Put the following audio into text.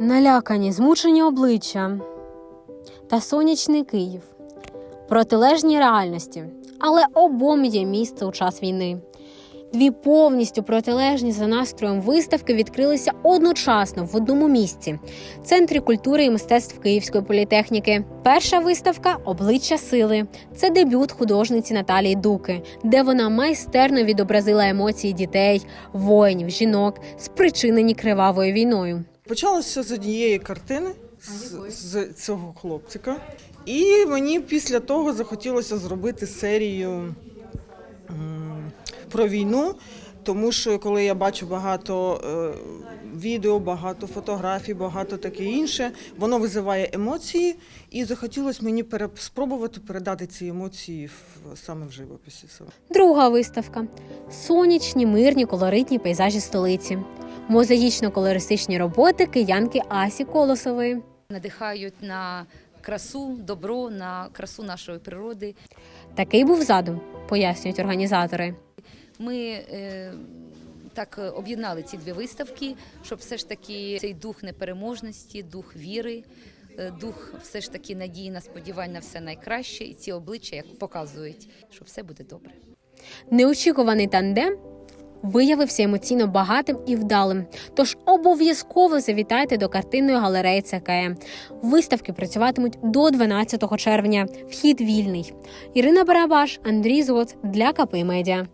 Налякані, змучені обличчя та сонячний Київ. Протилежні реальності, але обом є місце у час війни. Дві повністю протилежні за настроєм виставки відкрилися одночасно в одному місці центрі культури і мистецтв Київської політехніки. Перша виставка Обличчя сили. Це дебют художниці Наталії Дуки, де вона майстерно відобразила емоції дітей, воїнів, жінок, спричинені кривавою війною. Почалося з однієї картини з, з цього хлопчика. І мені після того захотілося зробити серію про війну, тому що коли я бачу багато е, відео, багато фотографій, багато таке інше, воно визиває емоції, і захотілося мені спробувати передати ці емоції в, саме в живописі. Друга виставка сонячні, мирні, колоритні пейзажі столиці. Мозаїчно-колористичні роботи киянки Асі Колосової. надихають на красу, добро, на красу нашої природи. Такий був задум, пояснюють організатори. Ми е, так об'єднали ці дві виставки, щоб все ж таки цей дух непереможності, дух віри, е, дух все ж таки надії на сподівань на все найкраще, і ці обличчя як показують, що все буде добре. Неочікуваний тандем виявився емоційно багатим і вдалим. Тож обов'язково завітайте до картинної галереї ЦКМ. Виставки працюватимуть до 12 червня. Вхід вільний. Ірина Барабаш, Андрій Зоц для КП Медіа.